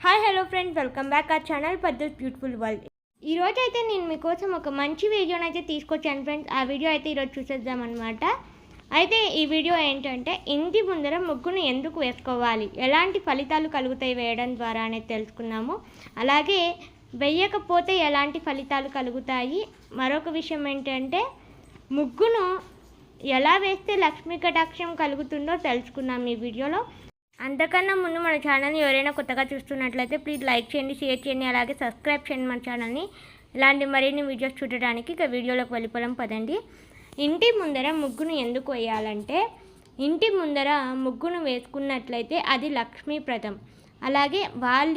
Hi hello friends welcome back ఆ channel పద్ధతి beautiful world ఈరోజు అయితే నేను మీకోసం ఒక మంచి వీడియోని అయితే తీసుకొచ్చాను ఫ్రెండ్స్ ఆ వీడియో అయితే ఈరోజు చూసేద్దాం అనమాట అయితే ఈ వీడియో ఏంటంటే ఇంటి ముందర ముగ్గును ఎందుకు వేసుకోవాలి? ఎలాంటి ఫలితాలు కలుగుతాయి వేయడం ద్వారా అనేది తెలుసుకున్నాము. అలాగే వేయకపోతే ఎలాంటి ఫలితాలు కలుగుతాయి? మరొక విషయం ఏంటంటే ముగ్గును ఎలా వేస్తే లక్ష్మీ కటాక్షం కలుగుతుందో తెలుసుకున్నాం ఈ వీడియోలో. అంతకన్నా ముందు మన ఛానల్ని ఎవరైనా కొత్తగా చూస్తున్నట్లయితే ప్లీజ్ లైక్ చేయండి షేర్ చేయండి అలాగే సబ్స్క్రైబ్ చేయండి మన ఛానల్ని. ఇలాంటి మరిన్ని వీడియోస్ చూడడానికి ఇక వీడియోలోకి వెళ్ళిపోవడం పదండి. ఇంటి ముందర ముగ్గును ఎందుకు వేయాలంటే ఇంటి ముందర ముగ్గును వేసుకున్నట్లయితే అది లక్ష్మీప్రదం అలాగే వాళ్ళ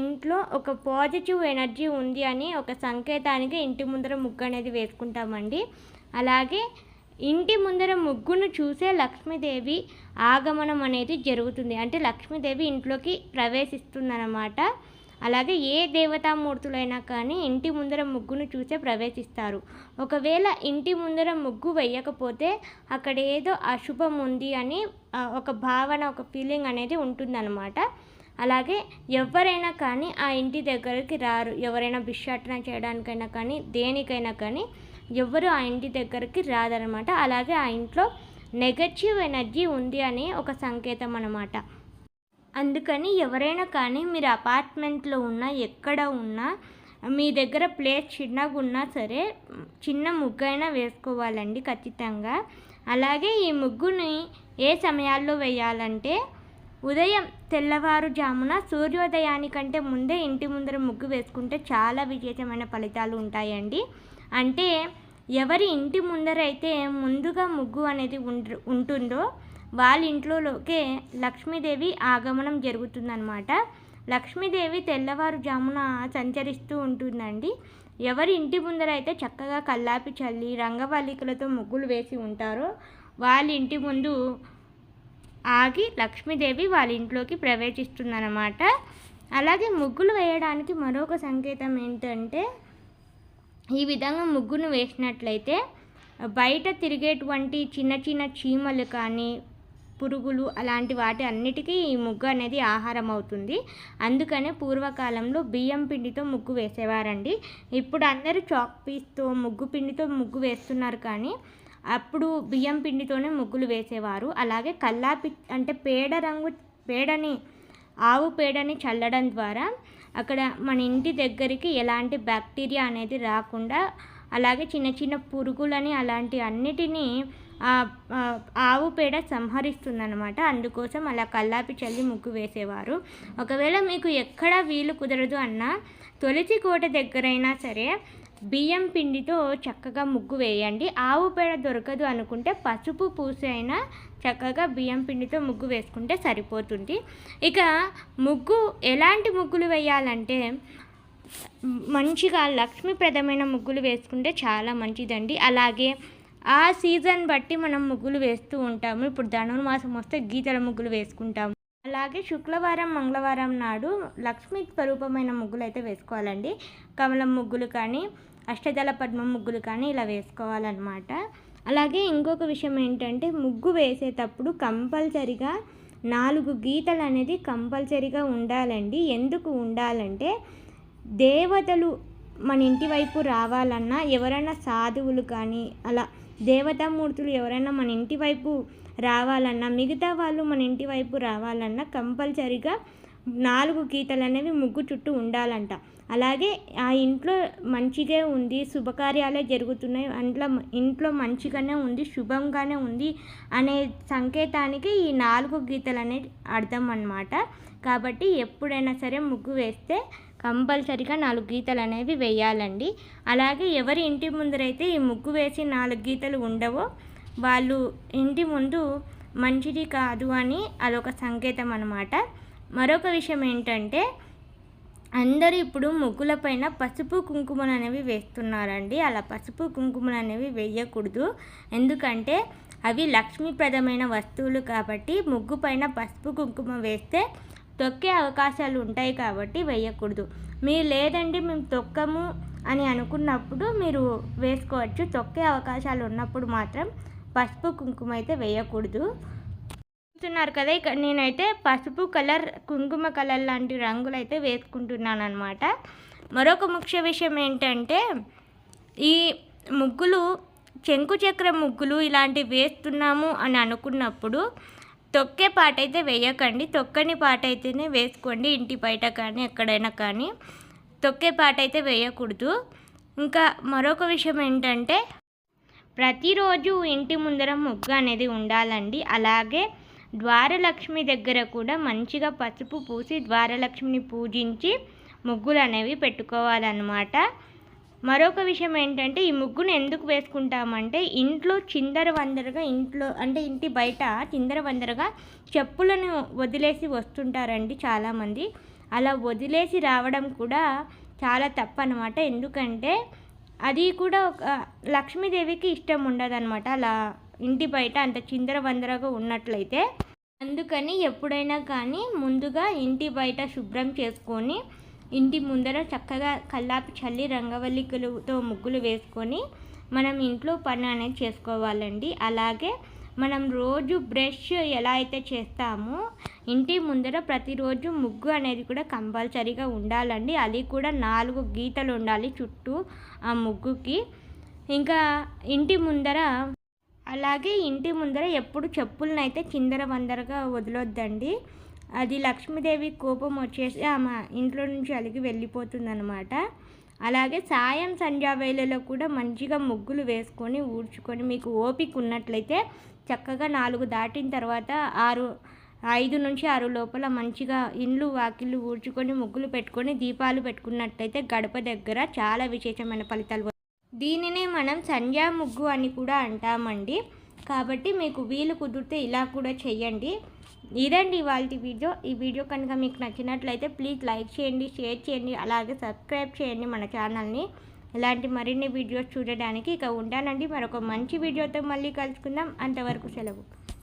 ఇంట్లో ఒక పాజిటివ్ ఎనర్జీ ఉంది అని ఒక సంకేతానికి ఇంటి ముందర ముగ్గు అనేది వేసుకుంటామండి. అలాగే ఇంటి ముందర ముగ్గును చూసే లక్ష్మీదేవి ఆగమనం అనేది జరుగుతుంది. అంటే లక్ష్మీదేవి ఇంట్లోకి ప్రవేశిస్తుందన్నమాట. అలాగే ఏ దేవతామూర్తులైనా కానీ ఇంటి ముందర ముగ్గును చూసే ప్రవేశిస్తారు. ఒకవేళ ఇంటి ముందర ముగ్గు వేయకపోతే అక్కడ ఏదో అశుభం ఉంది అని ఒక భావన ఒక ఫీలింగ్ అనేది ఉంటుందన్నమాట. అలాగే ఎవరైనా కానీ ఆ ఇంటి దగ్గరికి రారు. ఎవరైనా భిక్షాటన చేయడానికైనా కానీ దేనికైనా కానీ ఎవరు ఆ ఇంటి దగ్గరికి రాదనమాట. అలాగే ఆ ఇంట్లో నెగటివ్ ఎనర్జీ ఉంది అనే ఒక సంకేతం అనమాట అందుకని ఎవరైనా కానీ మీరు అపార్ట్మెంట్లో ఉన్నా ఎక్కడ ఉన్నా మీ దగ్గర ప్లేస్ చిన్నగా ఉన్నా సరే చిన్న ముగ్గు అయినా వేసుకోవాలండి ఖచ్చితంగా. అలాగే ఈ ముగ్గుని ఏ సమయాల్లో వేయాలంటే ఉదయం తెల్లవారుజామున సూర్యోదయానికంటే ముందే ఇంటి ముందర ముగ్గు వేసుకుంటే చాలా విశేషమైన ఫలితాలు ఉంటాయండి. అంటే ఎవరి ఇంటి ముందర అయితే ముందుగా ముగ్గు అనేది ఉంటుందో వాళ్ళ ఇంట్లోకే లక్ష్మీదేవి ఆగమనం జరుగుతుందన్నమాట. లక్ష్మీదేవి తెల్లవారుజామున సంచరిస్తూ ఉంటుందండి. ఎవరి ఇంటి ముందర అయితే చక్కగా కల్లాపి చల్లి రంగవల్లికలతో ముగ్గులు వేసి ఉంటారో వాళ్ళ ఇంటి ముందు ఆగి లక్ష్మీదేవి వాళ్ళ ఇంట్లోకి ప్రవేశిస్తుందన్నమాట. అలాగే ముగ్గులు వేయడానికి మరొక సంకేతం ఏంటంటే ఈ విధంగా ముగ్గును వేసినట్లయితే బయట తిరిగేటువంటి చిన్న చిన్న చీమలు కానీ పురుగులు అలాంటి వాటి అన్నిటికీ ఈ ముగ్గు అనేది ఆహారం అవుతుంది. అందుకనే పూర్వకాలంలో బియ్యం పిండితో ముగ్గు వేసేవారండి. ఇప్పుడు అందరూ చాక్ పీస్తో ముగ్గు పిండితో ముగ్గు వేస్తున్నారు కానీ అప్పుడు బియ్యం పిండితోనే ముగ్గులు వేసేవారు. అలాగే కల్లాపి అంటే పేడ రంగు పేడని ఆవు పేడని చల్లడం ద్వారా అక్కడ మన ఇంటి దగ్గరికి ఎలాంటి బ్యాక్టీరియా అనేది రాకుండా అలాగే చిన్న చిన్న పురుగులని అలాంటి అన్నిటినీ ఆవు పేడ సంహరిస్తుందనమాట అందుకోసం అలా కల్లాపి చల్లి ముగ్గు వేసేవారు. ఒకవేళ మీకు ఎక్కడ వీలు కుదరదు అన్నా తులసి కోట దగ్గరైనా సరే బియ్యం పిండితో చక్కగా ముగ్గు వేయండి. ఆవు పేడ దొరకదు అనుకుంటే పసుపు పూసి అయినా చక్కగా బియ్యం పిండితో ముగ్గు వేసుకుంటే సరిపోతుంది. ఇక ముగ్గు ఎలాంటి ముగ్గులు వేయాలంటే మంచిగా లక్ష్మీప్రదమైన ముగ్గులు వేసుకుంటే చాలా మంచిదండి. అలాగే ఆ సీజన్ బట్టి మనం ముగ్గులు వేస్తూ ఉంటాము. ఇప్పుడు ధనుర్మాసం వస్తే గీతల ముగ్గులు వేసుకుంటాము. అలాగే శుక్రవారం మంగళవారం నాడు లక్ష్మీ స్వరూపమైన ముగ్గులు అయితే వేసుకోవాలండి. కమలం ముగ్గులు కానీ అష్టదళ పద్మం ముగ్గులు కానీ ఇలా వేసుకోవాలన్నమాట. అలాగే ఇంకొక విషయం ఏంటంటే ముగ్గు వేసేటప్పుడు కంపల్సరిగా నాలుగు గీతలు అనేది కంపల్సరిగా ఉండాలండి. ఎందుకు ఉండాలంటే దేవతలు మన ఇంటి వైపు రావాలన్నా ఎవరైనా సాధువులు కానీ అలా దేవతామూర్తులు ఎవరైనా మన ఇంటి వైపు రావాలన్నా మిగతా వాళ్ళు మన ఇంటి వైపు రావాలన్నా కంపల్సరిగా నాలుగు గీతలు అనేవి ముగ్గు చుట్టూ ఉండాలంట. అలాగే ఆ ఇంట్లో మంచిగా ఉంది శుభకార్యాలే జరుగుతున్నాయి అంట్లో ఇంట్లో మంచిగానే ఉంది శుభంగానే ఉంది అనే సంకేతానికి ఈ నాలుగు గీతలు అనేది అర్థం అన్నమాట కాబట్టి ఎప్పుడైనా సరే ముగ్గు వేస్తే కంపల్సరిగా నాలుగు గీతలు అనేవి వేయాలండి. అలాగే ఎవరి ఇంటి ముందరైతే ఈ ముగ్గు వేసి నాలుగు గీతలు ఉండవో వాళ్ళు ఇంటి ముందు మంచిది కాదు అని అదొక సంకేతం అన్నమాట మరొక విషయం ఏంటంటే అందరూ ఇప్పుడు ముగ్గులపైన పసుపు కుంకుమలు అనేవి వేస్తున్నారండి. అలా పసుపు కుంకుమలు అనేవి వేయకూడదు. ఎందుకంటే అవి లక్ష్మీప్రదమైన వస్తువులు కాబట్టి ముగ్గు పైన పసుపు కుంకుమ వేస్తే తొక్కే అవకాశాలు ఉంటాయి కాబట్టి వేయకూడదు. మీరు లేదండి మేము తొక్కము అని అనుకున్నప్పుడు మీరు వేసుకోవచ్చు. తొక్కే అవకాశాలు ఉన్నప్పుడు మాత్రం పసుపు కుంకుమ అయితే వేయకూడదు. చూస్తున్నారు కదా ఇక్కడ నేనైతే పసుపు కలర్ కుంకుమ కలర్ లాంటి రంగులు అయితే వేసుకుంటున్నాను అనమాట మరొక ముఖ్య విషయం ఏంటంటే ఈ ముగ్గులు చెంకు చక్ర ముగ్గులు ఇలాంటివి వేస్తున్నాము అని అనుకున్నప్పుడు తొక్కే పాట అయితే వేయకండి తొక్కని పాట అయితేనే వేసుకోండి ఇంటి బయట కానీ ఎక్కడైనా కానీ. తొక్కే పాట అయితే వేయకూడదు. ఇంకా మరొక విషయం ఏంటంటే ప్రతిరోజు ఇంటి ముందర ముగ్గు అనేది ఉండాలండి. అలాగే ద్వారలక్ష్మి దగ్గర కూడా మంచిగా పసుపు పూసి ద్వారలక్ష్మిని పూజించి ముగ్గులు అనేవి పెట్టుకోవాలన్నమాట. మరొక విషయం ఏంటంటే ఈ ముగ్గును ఎందుకు వేసుకుంటామంటే ఇంట్లో చిందర వందరగా ఇంట్లో అంటే ఇంటి బయట చిందర వందరగా చెప్పులను వదిలేసి వస్తుంటారండి చాలామంది. అలా వదిలేసి రావడం కూడా చాలా తప్పు అనమాట ఎందుకంటే అది కూడా ఒక లక్ష్మీదేవికి ఇష్టం ఉండదన్నమాట. అలా ఇంటి బయట అంత చిందర వందరగా ఉన్నట్లయితే అందుకని ఎప్పుడైనా కానీ ముందుగా ఇంటి బయట శుభ్రం చేసుకొని ఇంటి ముందర చక్కగా కల్లాపి చల్లి రంగవల్లికలతో ముగ్గులు వేసుకొని మనం ఇంట్లో పని అనేది చేసుకోవాలండి. అలాగే మనం రోజు బ్రష్ ఎలా అయితే చేస్తామో ఇంటి ముందర ప్రతిరోజు ముగ్గు అనేది కూడా కంపల్సరీగా ఉండాలండి. అది కూడా నాలుగు గీతలు ఉండాలి చుట్టూ ఆ ముగ్గుకి. ఇంకా ఇంటి ముందర అలాగే ఇంటి ముందర ఎప్పుడు చెప్పులనైతే చిందర వందరగా వదిలొద్దండి. అది లక్ష్మీదేవి కోపం వచ్చేసి ఆమె ఇంట్లో నుంచి అలిగి వెళ్ళిపోతుందనమాట అలాగే సాయం సంధ్యావేళలో కూడా మంచిగా ముగ్గులు వేసుకొని ఊడ్చుకొని మీకు ఓపిక ఉన్నట్లయితే చక్కగా నాలుగు దాటిన తర్వాత ఆరు ఐదు నుంచి ఆరు లోపల మంచిగా ఇండ్లు వాకిళ్ళు ఊడ్చుకొని ముగ్గులు పెట్టుకొని దీపాలు పెట్టుకున్నట్లయితే గడప దగ్గర చాలా విశేషమైన ఫలితాలు దీనినే మనం సంధ్యా ముగ్గు అని కూడా అంటామండి. కాబట్టి మీకు వీలు కుదిరితే ఇలా కూడా చెయ్యండి. ఇదండి ఇవాళ వీడియో. ఈ వీడియో కనుక మీకు నచ్చినట్లయితే ప్లీజ్ లైక్ చేయండి షేర్ చేయండి అలాగే సబ్స్క్రైబ్ చేయండి మన ఛానల్ని. ఇలాంటి మరిన్ని వీడియోస్ చూడడానికి ఇక ఉంటానండి. మరొక మంచి వీడియోతో మళ్ళీ కలుసుకుందాం. అంతవరకు సెలవు.